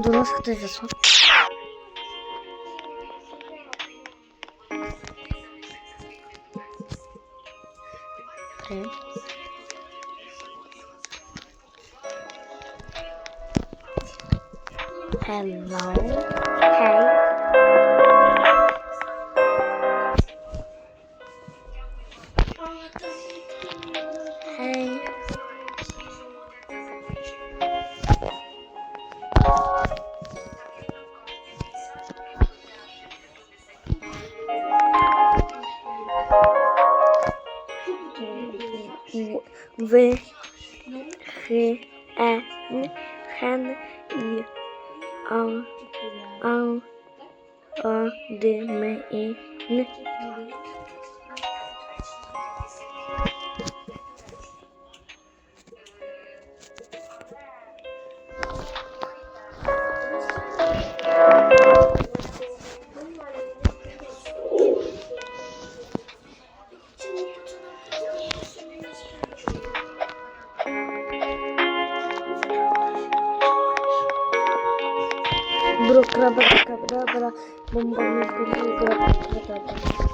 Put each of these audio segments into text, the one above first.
do nossa atualização. É. É, Hello. al, al, al, de, me. Bro, krabra, krabra, bra, bomba, bomba, bomba, bomba, bomba, bomba,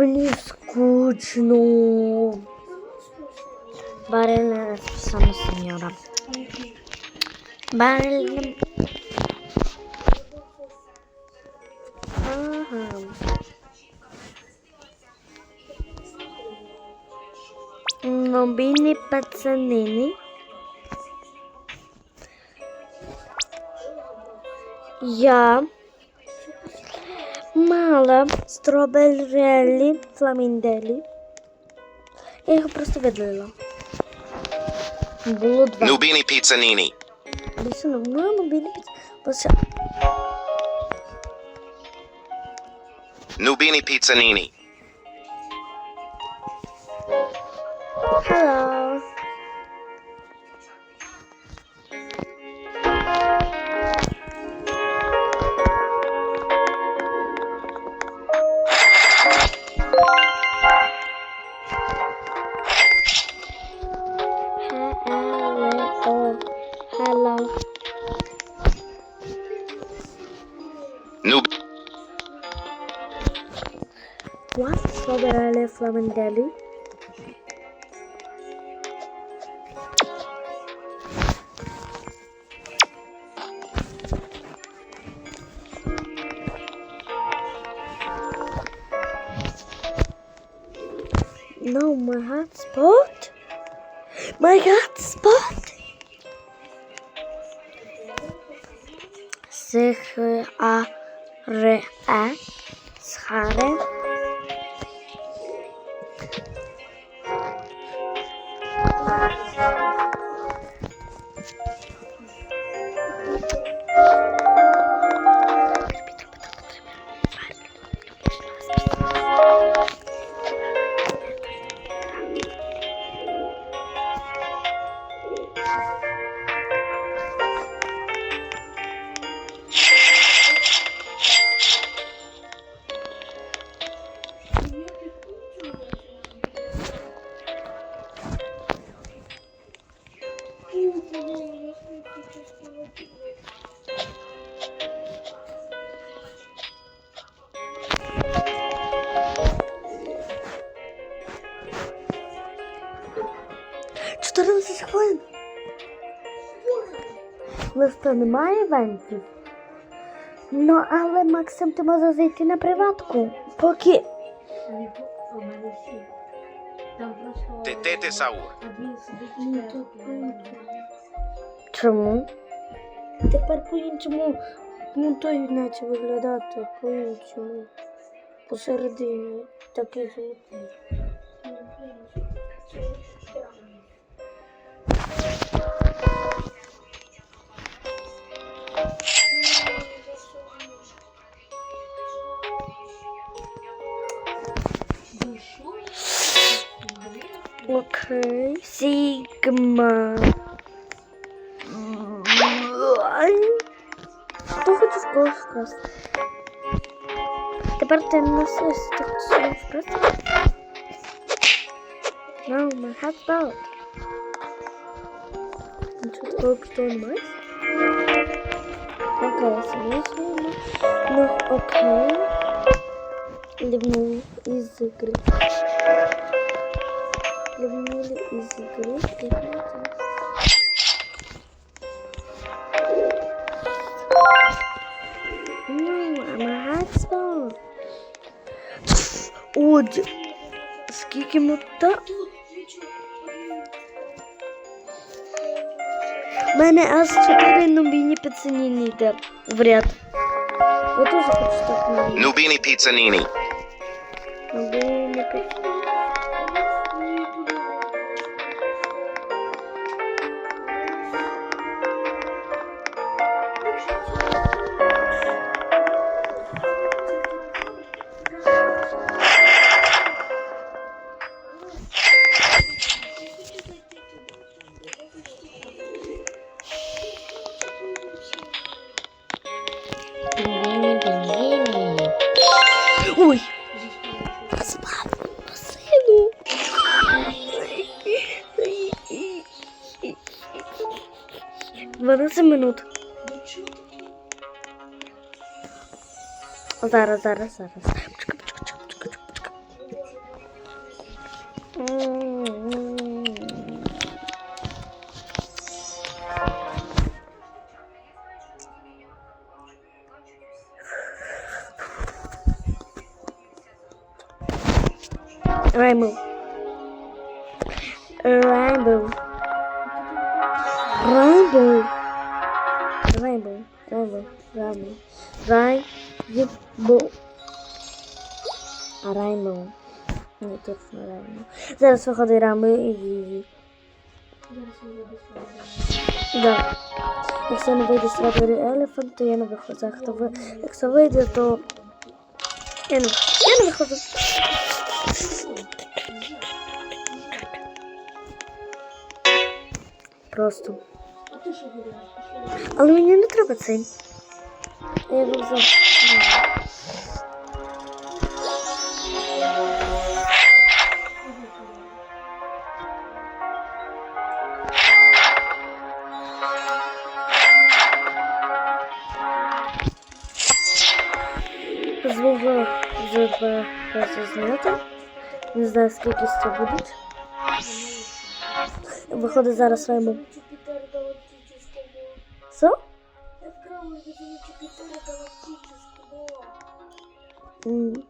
Мені скучно. Барельна сама сеньора. Барельна. Ага. Мобільні пацанини. Я мала стробелі фламінделі. Я його просто видалила. Було два. Nubini Pizzanini. Більше на моєму білі піц. Боже, Nubini Pizzanini. Hello. Hello. Soberale Delhi. No, my hot spot. My hot spot. Zich a re a schade. Листа немає івентів. Ну, але Максим, ти може зайти на приватку. Поки. Tetete Saur. Чому? Тепер по-іншому ну, той наче виглядати по-іншому. Посередині такий золотий. Окей. Сігма. Хто хоче в когось вкрасти? Тепер ти носиш ти хочеш когось вкрасти? No, my hat's out. Нічого такого крутого немає? Окей, смішно. Ну, окей. Лівнув із ігри. Лівнули із ігри. Ну, магатство. Отже, скільки мота? У мене аж 4 нубіні пацаніни йде в ряд. Я теж хочу так нубіні. Nubini Pizzanini. Зараз, зараз, зараз. Почекай, почекай, почекай, почекай, Rainbow. Rainbow. A rainbow. Ні, тут нереально. Зараз виходить рами і її. Да. Якщо не вийде Strawberry Elephant, то я не виходжу. А хто ви... Якщо вийде, то я не, я не виходжу. Просто. Але мені не треба цей. Я його взяв. Звук вже два рази знято. Не знаю, скільки це будуть. Виходить зараз своєму. Що? Я вкрала из Юпитера галактического. М. А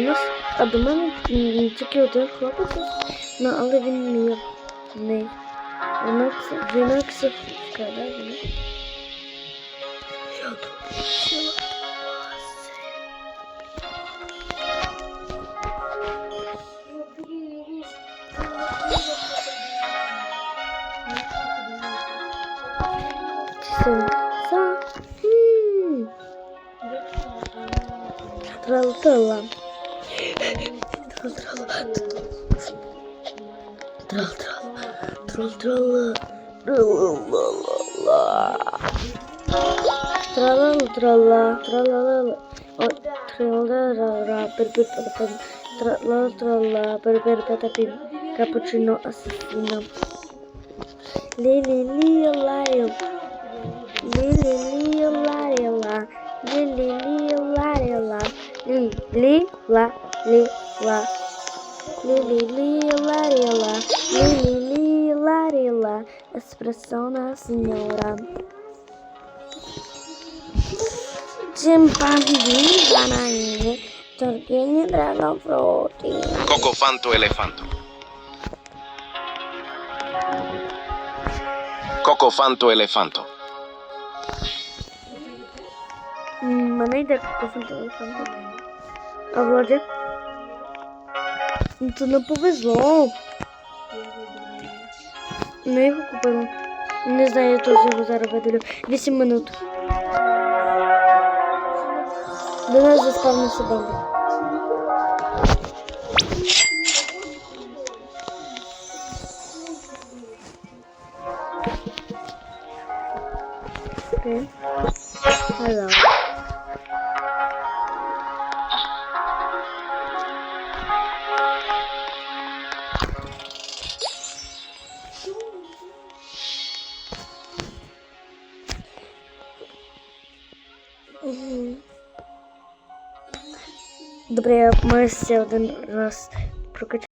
до нас, а до мене тільки один хлопець, ну але він мірний. Вона кс- Вона ксифка, да? Troll troll. Troll troll. Trollalala. Trollalala trolla. Trollalala. Trollalala. Per per per Trollal trolla. Per per patapim. Cappuccino assassino. Lili li lario. Lili li larila. Lili li larila. Li li la li la. Lili, li, larila, lili, li, larila, expressão da senhora. Chimpanzee, bananinha, torquinho, dragão, frutinha. Cocofanto, elefanto. Cocofanto, elefanto. Mana ideea că elefanto? telefon. Avloge? Ну, то не повезло. Ну, його купила. Не знаю, я теж його зараз видалю. 8 минут. До нас заспавнився бомба. Окей. Hello. Добре, я маю один раз прокачати.